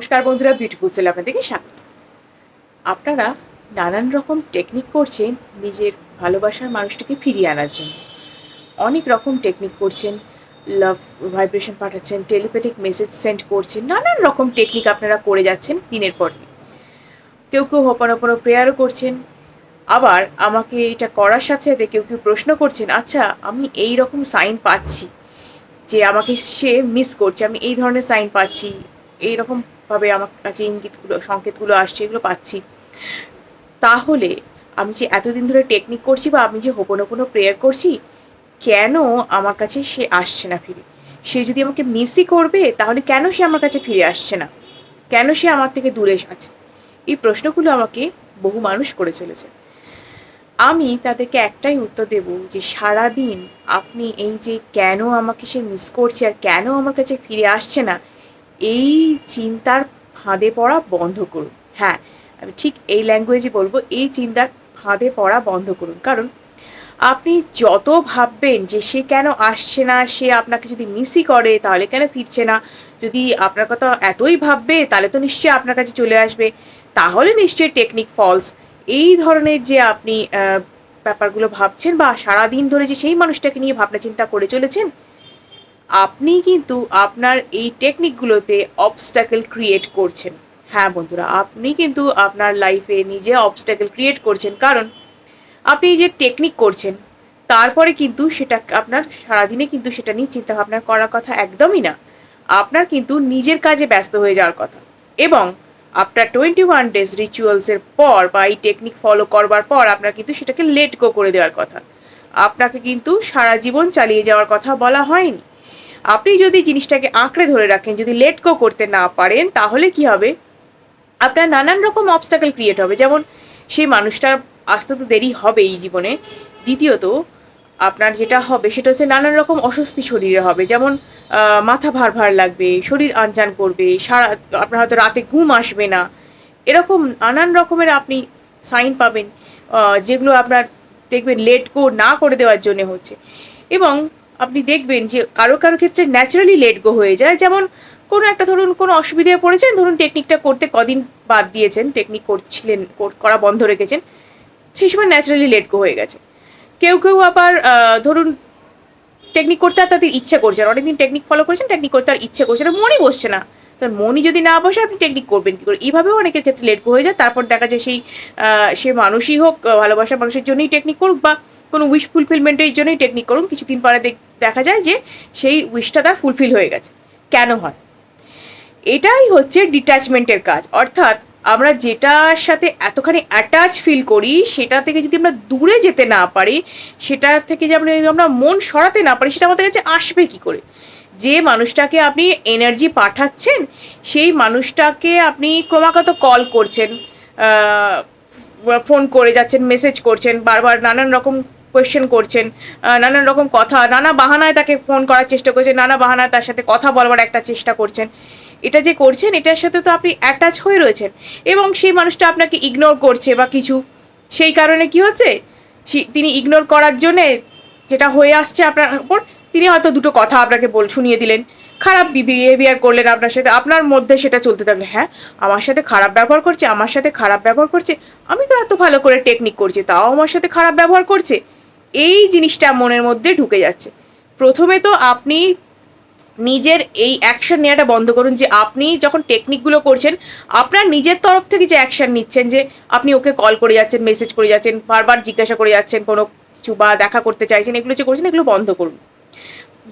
নমস্কার বন্ধুরা beautiful sell আপনাদেরকে স্বাগত। আপনারা নানান রকম টেকনিক করছেন নিজের ভালোবাসার মানুষটিকে ফিরিয়ে আনার জন্য। অনেক রকম টেকনিক করছেন লাভ ভাইব্রেশন পাঠাচ্ছেন টেলিপ্যাথিক মেসেজ সেন্ড করছেন, নানান রকম টেকনিক আপনারা করে যাচ্ছেন দিনের পর দিন। কেউ কেউ হপানোপনো প্রেয়ারও করছেন, আবার আমাকে এটা করার সাথে সাথে কেউ কেউ প্রশ্ন করছেন আচ্ছা আমি এই রকম সাইন পাচ্ছি যে আমাকে সে মিস করছে, আমি এই ধরনের সাইন পাচ্ছি এইরকমভাবে আমার কাছে ইঙ্গিতগুলো, সংকেতগুলো আসছে, এগুলো পাচ্ছি। তাহলে আমি যে এতদিন ধরে টেকনিক করছি বা আমি যে হোপনো কোনো প্রেয়ার করছি, কেন আমার কাছে সে আসছে না ফিরে? সে যদি আমাকে মিসই করবে, তাহলে কেন সে আমার কাছে ফিরে আসছে না? কেন সে আমার থেকে দূরে আছে? এই প্রশ্নগুলো আমাকে বহু মানুষ করে চলেছে। আমি তাদেরকে একটাই উত্তর দেব যে সারাদিন আপনি এই যে কেন আমাকে সে মিস করছে আর কেন আমার কাছে ফিরে আসছে না এই চিন্তার ফাঁদে পড়া বন্ধ করুন। হ্যাঁ আমি ঠিক এই ল্যাঙ্গুয়েজে বলব, এই চিন্তার ফাঁদে পড়া বন্ধ করুন। কারণ আপনি যত ভাববেন যে সে কেন আসছে না, সে আপনাকে যদি মিসই করে, তাহলে কেন ফিরছে না? যদি আপনার কথা এতই ভাববে, তাহলে তো নিশ্চয়ই আপনার কাছে চলে আসবে। তাহলে নিশ্চয়ই টেকনিক ফলস এই ধরনের যে আপনি ব্যাপারগুলো ভাবছেন বা সারাদিন ধরে যে সেই মানুষটাকে নিয়ে ভাবনা চিন্তা করে চলেছেন আপনি কিন্তু আপনার এই টেকনিকগুলোতে অবস্টাকেল ক্রিয়েট করছেন। হ্যাঁ বন্ধুরা, আপনি কিন্তু আপনার লাইফে নিজে অবস্টাকেল ক্রিয়েট করছেন। কারণ আপনি যে টেকনিক করছেন, তারপরে কিন্তু সেটা আপনার সারাদিনে কিন্তু সেটা নিয়ে চিন্তা ভাবনা করার কথা একদমই না। আপনার কিন্তু নিজের কাজে ব্যস্ত হয়ে যাওয়ার কথা। এবং আপনার টোয়েন্টি ওয়ান ডেজ রিচুয়ালসের পর বা এই টেকনিক ফলো করবার পর আপনার কিন্তু সেটাকে লেট গো করে দেওয়ার কথা। আপনাকে কিন্তু সারা জীবন চালিয়ে যাওয়ার কথা বলা হয়নি। আপনি যদি জিনিসটাকে আঁকড়ে ধরে রাখেন, যদি লেট গো করতে না পারেন, তাহলে কি হবে? আপনার নানান রকম অবস্টাকেল ক্রিয়েট হবে। যেমন সেই মানুষটার আসতে তো দেরি হবে এই জীবনে। দ্বিতীয়ত, আপনার যেটা হবে সেটা হচ্ছে নানান রকম অস্বস্তি শরীরে হবে। যেমন মাথা ভার ভার লাগবে, শরীর আনচান করবে, সারা, আপনার হয়তো রাতে ঘুম আসবে না। এরকম নানান রকমের আপনি সাইন পাবেন যেগুলো আপনার দেখবেন লেট গো না করে দেওয়ার জন্য হচ্ছে। এবং আপনি দেখবেন যে কারও কারও ক্ষেত্রে ন্যাচারালি লেট গো হয়ে যায়। যেমন কোনো একটা ধরুন কোনো অসুবিধায় পড়েছেন, ধরুন টেকনিকটা করতে কদিন বাদ দিয়েছেন টেকনিক করছিলেন, করা বন্ধ রেখেছেন, সেই সময় ন্যাচারালি লেট গো হয়ে গেছে। কেউ কেউ আবার ধরুন টেকনিক করতে আর তাদের ইচ্ছে করছে না। অনেকদিন টেকনিক ফলো করেছেন টেকনিক করতে আর ইচ্ছে করছে না, মনই বসছে না। তার মনই যদি না বসে, আপনি টেকনিক করবেন কী করে? এইভাবেও অনেকের ক্ষেত্রে লেট গো হয়ে যায়। তারপর দেখা যায় সেই সে মানুষই হোক ভালোবাসার মানুষের জন্যই টেকনিক করুক বা কোনো উইশ ফুলফিলমেন্টের জন্যই টেকনিক করুন। কিছুদিন পরে দেখা যায় যে সেই উইশটা তার ফুলফিল হয়ে গেছে। কেন হয়? এটাই হচ্ছে ডিট্যাচমেন্টের কাজ। অর্থাৎ আমরা যেটার সাথে এতখানি অ্যাটাচ ফিল করি, সেটা থেকে যদি আমরা দূরে যেতে না পারি, সেটা থেকে যে আমরা আমরা মন সরাতে না পারি, সেটা আমাদের কাছে আসবে কি করে? যে মানুষটাকে আপনি এনার্জি পাঠাচ্ছেন, সেই মানুষটাকে আপনি ক্রমাগত কল করছেন ফোন করে যাচ্ছেন মেসেজ করছেন, বারবার নানান রকম কোয়েশ্চেন করছেন নানান রকম কথা, নানা বাহানায় তাকে ফোন করার চেষ্টা করছেন, নানা বাহানায় তার সাথে কথা বলবার একটা চেষ্টা করছেন। এটা যে করছেন, এটার সাথে তো আপনি অ্যাটাচ হয়ে রয়েছেন এবং সেই মানুষটা আপনাকে ইগনোর করছে বা কিছু। সেই কারণে কি হচ্ছে? তিনি ইগনোর করার জন্যে যেটা হয়ে আসছে আপনার উপর, তিনি হয়তো দুটো কথা আপনাকে বল, শুনিয়ে দিলেন। খারাপ বিহেভিয়ার করলেন আপনার সাথে, আপনার মধ্যে সেটা চলতে থাকলে হ্যাঁ আমার সাথে খারাপ ব্যবহার করছে, আমার সাথে খারাপ ব্যবহার করছে, আমি তো এত ভালো করে টেকনিক করছি, তাও আমার সাথে খারাপ ব্যবহার করছে। এই জিনিসটা মনের মধ্যে ঢুকে যাচ্ছে। প্রথমে তো আপনি নিজের এই অ্যাকশন নেওয়াটা বন্ধ করুন যে আপনি যখন টেকনিকগুলো করছেন, আপনার নিজের তরফ থেকে যে অ্যাকশন নিচ্ছেন যে আপনি ওকে কল করে যাচ্ছেন মেসেজ করে যাচ্ছেন, বারবার জিজ্ঞাসা করে যাচ্ছেন, কোনো কিছু বা দেখা করতে চাইছেন, এগুলো যে করছেন, এগুলো বন্ধ করুন।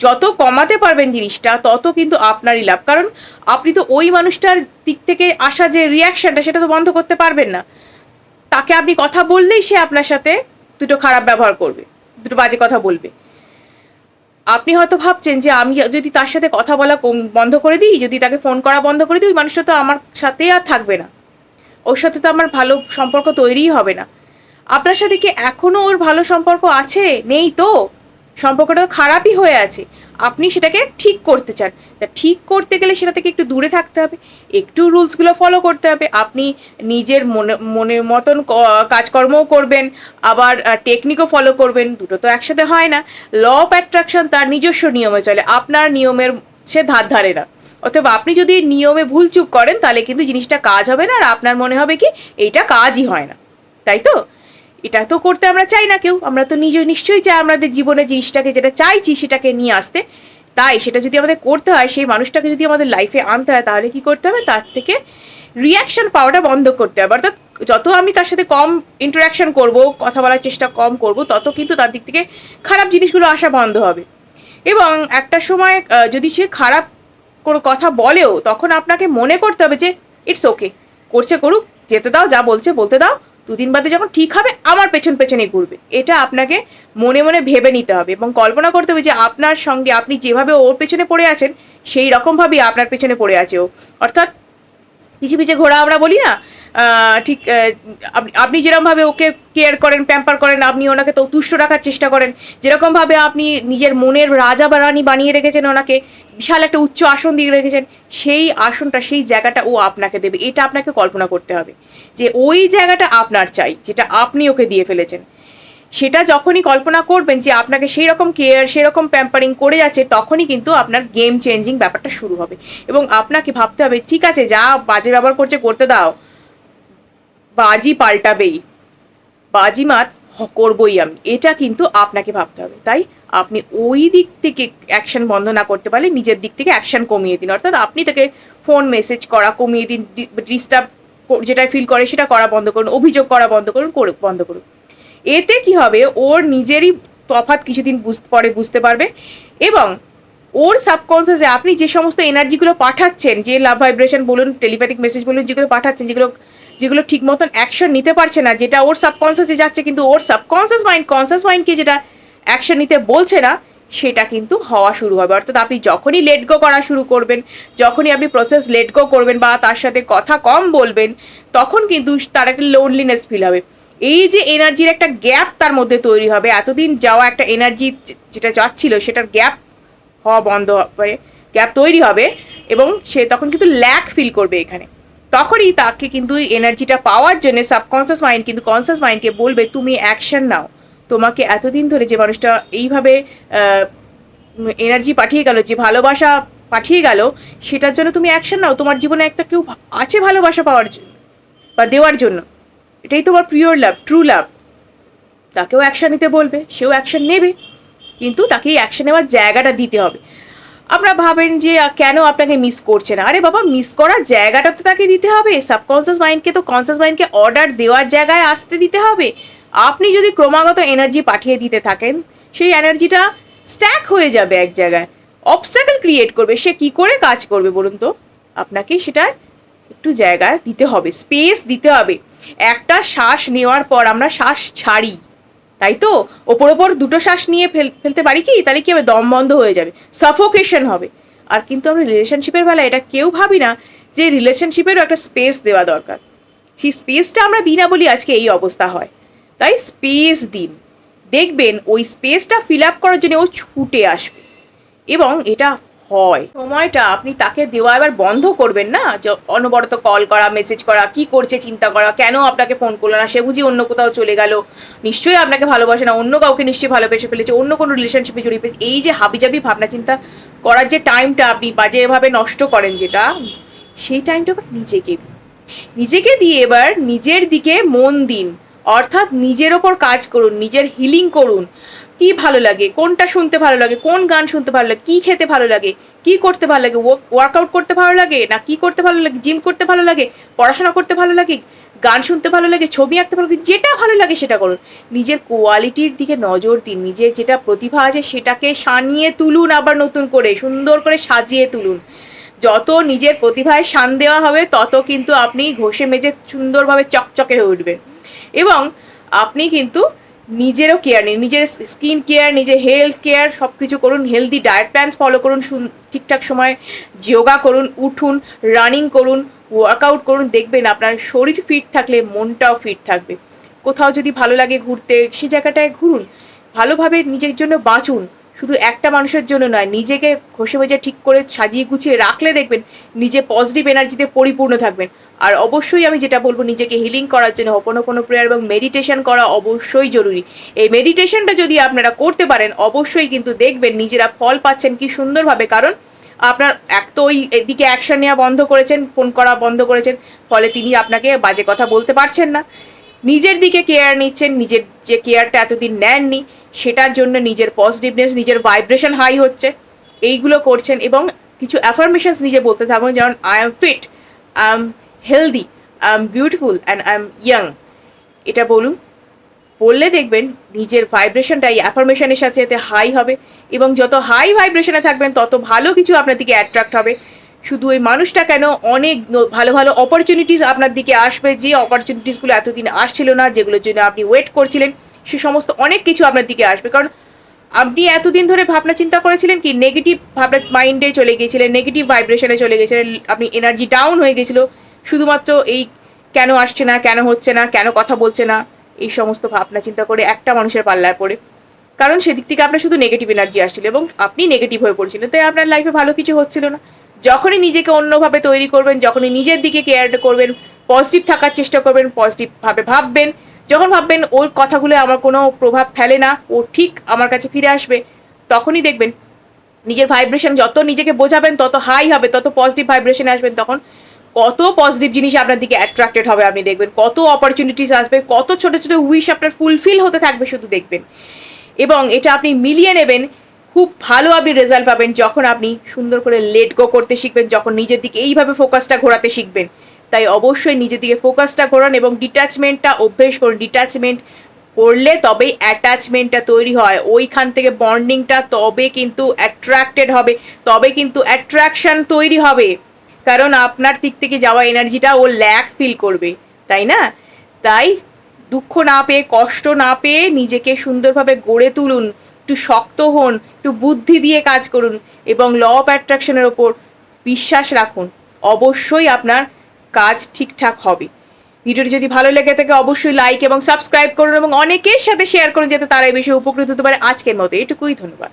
যত কমাতে পারবেন জিনিসটা, তত কিন্তু আপনারই লাভ। কারণ আপনি তো ওই মানুষটার দিক থেকে আসা যে রিয়াকশনটা সেটা তো বন্ধ করতে পারবেন না। তাকে আপনি কথা বললেই সে আপনার সাথে দুটো খারাপ ব্যবহার করবে, দুটো বাজে কথা বলবে। আপনি হয়তো ভাবছেন যে আমি যদি তার সাথে কথা বলা বন্ধ করে দিই, যদি তাকে ফোন করা বন্ধ করে দিই, ওই মানুষটা তো আমার সাথে আর থাকবে না। ওর সাথে তো আমার ভালো সম্পর্ক তৈরিই হবে না। আপনার সাথে কি এখনও ওর ভালো সম্পর্ক আছে? নেই তো? সম্পর্কটা তো খারাপই হয়ে আছে। আপনি সেটাকে ঠিক করতে চান। তা ঠিক করতে গেলে সেটা থেকে একটু দূরে থাকতে হবে। একটু রুলসগুলো ফলো করতে হবে। আপনি নিজের মনে, মনের মতন কাজকর্মও করবেন, আবার টেকনিকও ফলো করবেন। দুটো তো একসাথে হয় না। ল অফ অ্যাট্রাকশন তার নিজস্ব নিয়মে চলে। আপনার নিয়মের সে ধার ধারে না। অথবা আপনি যদি নিয়মে ভুলচুক করেন, তাহলে কিন্তু জিনিসটা কাজ হবে না। আর আপনার মনে হবে কি, এইটা কাজই হয় না। তাই তো? এটা তো করতে আমরা চাই না কেউ। আমরা তো নিজে নিশ্চয়ই চাই আমাদের জীবনে জিনিসটাকে যেটা চাইছি সেটাকে নিয়ে আসতে। তাই সেটা যদি আমাদের করতে হয়, সেই মানুষটাকে যদি আমাদের লাইফে আনতে হয়, তাহলে কি করতে হবে? তার থেকে রিয়াকশন পাওয়াটা বন্ধ করতে হবে। অর্থাৎ যত আমি তার সাথে কম ইন্টারাকশন করব, কথা বলার চেষ্টা কম করব, তত কিন্তু তার দিক থেকে খারাপ জিনিসগুলো আসা বন্ধ হবে। এবং একটা সময় যদি সে খারাপ কোনো কথা বলেও, তখন আপনাকে মনে করতে হবে যে ইটস ওকে করছে করুক, যেতে দাও, যা বলছে বলতে দাও। দুদিন বাদে যখন ঠিক হবে আমার পেছন পেছনে ঘুরবে। এটা আপনাকে মনে মনে ভেবে নিতে হবে এবং কল্পনা করতে হবে যে আপনার সঙ্গে আপনি যেভাবে ওর পেছনে পড়ে আছেন, সেই রকমভাবেই আপনার পেছনে পড়ে আছে ও। অর্থাৎ পিছিয়ে পিছিয়ে ঘোরা আমরা বলি না ঠিক আপনি- যেরকমভাবে ওকে কেয়ার করেন প্যাম্পার করেন, আপনি ওনাকে তো তুষ্ট রাখার চেষ্টা করেন, যেরকমভাবে আপনি নিজের মনের রাজা বা রানী বানিয়ে রেখেছেন ওনাকে, বিশাল একটা উচ্চ আসন দিয়ে রেখেছেন, সেই আসনটা, সেই জায়গাটা ও আপনাকে দেবে, এটা আপনাকে কল্পনা করতে হবে, যে ওই জায়গাটা আপনার চাই, যেটা আপনি ওকে দিয়ে ফেলেছেন। সেটা যখনই কল্পনা করবেন যে আপনাকে সেই রকম কেয়ার সেরকম প্যাম্পারিং করে যাচ্ছে, তখনই কিন্তু আপনার গেম চেঞ্জিং ব্যাপারটা শুরু হবে। এবং আপনাকে ভাবতে হবে, ঠিক আছে, যা বাজে ব্যবহার করছে, করতে দাও। বাজি পাল্টাবেই। বাজিমাত করবই আমি। এটা কিন্তু আপনাকে ভাবতে হবে। তাই আপনি ওই দিক থেকে অ্যাকশন বন্ধ না করতে পারলে নিজের দিক থেকে অ্যাকশন কমিয়ে দিন। অর্থাৎ আপনি তাকে ফোন মেসেজ করা, কমিয়ে দিন ডিস্টার্ব যেটা ফিল করে সেটা করা বন্ধ করুন, অভিযোগ করা বন্ধ করুন, করে- বন্ধ করুন। এতে কি হবে? ওর নিজেরই তফাৎ কিছুদিন পরে বুঝতে পারবে এবং ওর সাবকনসিয়াসে আপনি যে সমস্ত এনার্জিগুলো পাঠাচ্ছেন, যে লাভ ভাইব্রেশন বলুন টেলিপ্যাথিক মেসেজ বলুন, যেগুলো পাঠাচ্ছেন, যেগুলো যেগুলো ঠিক মতন অ্যাকশন নিতে পারছে না, যেটা ওর সাবকনসিয়াসে যাচ্ছে, কিন্তু ওর সাবকনসিয়াস মাইন্ড কনসিয়াস মাইন্ডকে যেটা অ্যাকশন নিতে বলছে না, সেটা কিন্তু হওয়া শুরু হবে। অর্থাৎ আপনি যখনই লেট গো করা শুরু করবেন, যখনই আপনি প্রসেস লেট গো করবেন বা তার সাথে কথা কম বলবেন, তখন কিন্তু তার একটা লোনলিনেস ফিল হবে। এই যে এনার্জির একটা গ্যাপ তার মধ্যে তৈরি হবে, এতদিন যাওয়া একটা এনার্জি যেটা যাচ্ছিল, সেটার গ্যাপ হওয়া বন্ধ হবে গ্যাপ তৈরি হবে এবং সে তখন কিন্তু ল্যাক ফিল করবে এখানে। তখনই তাকে কিন্তু এনার্জিটা পাওয়ার জন্য সাবকনসিয়াস মাইন্ড কিন্তু কনসিয়াস মাইন্ডকে বলবে, তুমি অ্যাকশন নাও। তোমাকে এতদিন ধরে যে মানুষটা এইভাবে এনার্জি পাঠিয়ে গেল, যে ভালোবাসা পাঠিয়ে গেল, সেটার জন্য তুমি অ্যাকশন নাও। তোমার জীবনে একটা কেউ আছে ভালোবাসা পাওয়ার জন্য বা দেওয়ার জন্য। এটাই তোমার পিওর লাভ ট্রু লাভ তাকেও অ্যাকশন নিতে বলবে, সেও অ্যাকশন নেবে। কিন্তু তাকে অ্যাকশন নেওয়ার জায়গাটা দিতে হবে। আপনারা ভাবেন যে কেন আপনাকে মিস করছে না? আরে বাবা মিস করার জায়গাটা তো তাকে দিতে হবে। সাবকনসিয়াস মাইন্ডকে তো কনসিয়াস মাইন্ডকে অর্ডার দেওয়ার জায়গায় আসতে দিতে হবে। আপনি যদি ক্রমাগত এনার্জি পাঠিয়ে দিতে থাকেন, সেই এনার্জিটা স্ট্যাক হয়ে যাবে এক জায়গায়। অবস্টাকেল ক্রিয়েট করবে। সে কি করে কাজ করবে বলুন তো? আপনাকে সেটা একটু জায়গা দিতে হবে স্পেস দিতে হবে। একটা শ্বাস নেওয়ার পর আমরা শ্বাস ছাড়ি। তাই তো? ওপর ওপর দুটো শ্বাস নিয়ে ফেল, ফেলতে পারি কি? তাহলে কি হবে? দম বন্ধ হয়ে যাবে। সাফোকেশন হবে। আর কিন্তু আমরা রিলেশনশিপের বেলায় এটা কেউ ভাবি না যে রিলেশনশিপেরও একটা স্পেস দেওয়া দরকার। সেই স্পেসটা আমরা দিই না বলি আজকে এই অবস্থা হয়। তাই স্পেস দিন। দেখবেন ওই স্পেসটা ফিল আপ করার জন্য ও ছুটে আসবে। এবং এটা হয়। সময়টা আপনি তাকে দেওয়া এবার বন্ধ করবেন না? যে অনবরত কল করা মেসেজ করা, কি করছে চিন্তা করা, কেন আপনাকে ফোন করল না? সে বুঝি অন্য কোথাও চলে গেল। নিশ্চয়ই আপনাকে ভালোবাসে না, অন্য কাউকে নিশ্চয়ই ভালোবেসে ফেলেছে, অন্য কোনো রিলেশনশিপে জড়িয়ে ফেলেছে এই যে হাবিজাবি ভাবনা চিন্তা করার যে টাইমটা আপনি বাজেভাবে নষ্ট করেন যেটা, সেই টাইমটা আবার নিজেকে দিন। নিজেকে দিয়ে এবার নিজের দিকে মন দিন। অর্থাৎ নিজের ওপর কাজ করুন, নিজের হিলিং করুন। কি ভালো লাগে কোনটা শুনতে ভালো লাগে কোন গান শুনতে ভালো লাগে কি খেতে ভালো লাগে কি করতে ভালো লাগে ওয়ার্কআউট করতে ভালো লাগে না কি করতে ভালো লাগে জিম করতে ভালো লাগে পড়াশোনা করতে ভালো লাগে গান শুনতে ভালো লাগে ছবি আঁকতে ভালো লাগে যেটা ভালো লাগে সেটা করুন নিজের কোয়ালিটির দিকে নজর দিন নিজের যেটা প্রতিভা আছে সেটাকে সানিয়ে তুলুন আবার নতুন করে সুন্দর করে সাজিয়ে তুলুন যত নিজের প্রতিভায় শান দেওয়া হবে তত কিন্তু আপনি ঘষে মেজে সুন্দরভাবে চকচকে হয়ে উঠবেন এবং আপনি কিন্তু নিজেরও কেয়ার নিন নিজের স্কিন কেয়ার নিজের হেলথ কেয়ার সব কিছু করুন হেলদি ডায়েট প্ল্যান্স ফলো করুন ঠিকঠাক সময় যোগা করুন, উঠুন রানিং করুন ওয়ার্কআউট করুন, দেখবেন আপনার শরীর ফিট থাকলে, মনটাও ফিট থাকবে। কোথাও যদি ভালো লাগে ঘুরতে, সে জায়গাটায় ঘুরুন। ভালোভাবে নিজের জন্য বাঁচুন। শুধু একটা মানুষের জন্য নয়, নিজেকে ঘষে মেজে ঠিক করে সাজিয়ে গুছিয়ে রাখলে দেখবেন নিজে পজিটিভ এনার্জিতে পরিপূর্ণ থাকবেন। আর অবশ্যই আমি যেটা বলব, নিজেকে হিলিং করার জন্য হপনো কোনো প্রেয়ার এবং মেডিটেশন করা অবশ্যই জরুরি। এই মেডিটেশনটা যদি আপনারা করতে পারেন, অবশ্যই কিন্তু দেখবেন নিজেরা ফল পাচ্ছেন কি সুন্দরভাবে। কারণ আপনার এক তো ওই এদিকে অ্যাকশন নেওয়া বন্ধ করেছেন ফোন করা বন্ধ করেছেন, ফলে তিনি আপনাকে বাজে কথা বলতে পারছেন না। নিজের দিকে কেয়ার নিচ্ছেন, নিজের যে কেয়ারটা এতদিন নেননি সেটার জন্য নিজের পজিটিভনেস নিজের ভাইব্রেশন হাই হচ্ছে। এইগুলো করছেন এবং কিছু অ্যাফার্মেশনস নিজে বলতে থাকুন, যেমন I am fit I am healthy I am beautiful and I am young এটা বলুন। বললে দেখবেন নিজের ভাইব্রেশনটা এই অ্যাফার্মেশনের সাথে সাথে হাই হবে এবং যত হাই ভাইব্রেশনে থাকবেন, তত ভালো কিছু আপনার দিকে অ্যাট্রাক্ট হবে। শুধু ওই মানুষটা কেন, অনেক ভালো ভালো অপরচুনিটিস আপনার দিকে আসবে। যে অপরচুনিটিসগুলো এতদিন আসছিল না, যেগুলোর জন্য আপনি ওয়েট করছিলেন সে সমস্ত অনেক কিছু আপনার দিকে আসবে। কারণ আপনি এতদিন ধরে ভাবনা চিন্তা করেছিলেন কি নেগেটিভ ভাবনা মাইন্ডে চলে গিয়েছিলেন নেগেটিভ ভাইব্রেশনে চলে গেছিলেন আপনি এনার্জি ডাউন হয়ে গেছিল শুধুমাত্র এই কেন আসছে না, কেন হচ্ছে না, কেন কথা বলছে না, এই সমস্ত ভাবনা চিন্তা করে একটা মানুষের পাল্লায় পড়ে। কারণ সেদিক থেকে আপনার শুধু নেগেটিভ এনার্জি আসছিল এবং আপনি নেগেটিভ হয়ে পড়ছিলেন, তাই আপনার লাইফে ভালো কিছু হচ্ছিল না। যখনই নিজেকে অন্যভাবে তৈরি করবেন, যখনই নিজের দিকে কেয়ার করবেন পজিটিভ থাকার চেষ্টা করবেন পজিটিভভাবে ভাববেন যখন ভাববেন ওর কথাগুলো আমার কোনো প্রভাব ফেলে না, ও ঠিক আমার কাছে ফিরে আসবে, তখনই দেখবেন নিজের ভাইব্রেশন যত নিজেকে বোঝাবেন, তত হাই হবে, তত পজিটিভ ভাইব্রেশনে আসবেন, তখন কত পজিটিভ জিনিস আপনার দিকে অ্যাট্রাক্টেড হবে আপনি দেখবেন, কত অপরচুনিটিস আসবে, কত ছোট ছোট উইশ আপনার ফুলফিল হতে থাকবে শুধু দেখবেন। এবং এটা আপনি মিলিয়ে নেবেন, খুব ভালো আপনি রেজাল্ট পাবেন যখন আপনি সুন্দর করে লেট গো করতে শিখবেন, যখন নিজের দিকে এইভাবে ফোকাসটা ঘোরাতে শিখবেন। তাই অবশ্যই নিজের দিকে ফোকাসটা ঘোরান এবং ডিট্যাচমেন্টটা অভ্যেস করুন। ডিট্যাচমেন্ট করলে তবেই অ্যাটাচমেন্টটা তৈরি হয়। ওইখান থেকে বন্ডিংটা তবে কিন্তু অ্যাট্রাক্টেড হবে, তবে কিন্তু অ্যাট্রাকশন তৈরি হবে। কারণ আপনার দিক থেকে যাওয়া এনার্জিটা ও ল্যাক ফিল করবে, তাই না? তাই দুঃখ না পেয়ে, কষ্ট না পেয়ে নিজেকে সুন্দরভাবে গড়ে তুলুন। একটু শক্ত হন, একটু বুদ্ধি দিয়ে কাজ করুন এবং ল অফ অ্যাট্রাকশনের ওপর বিশ্বাস রাখুন। অবশ্যই আপনার কাজ ঠিকঠাক হবে। ভিডিওটি যদি ভালো লেগে থাকে, অবশ্যই লাইক এবং সাবস্ক্রাইব করুন এবং অনেকের সাথে শেয়ার করুন, যাতে তারা এই বিষয়ে উপকৃত হতে পারে। আজকের মতো এটুকুই, ধন্যবাদ।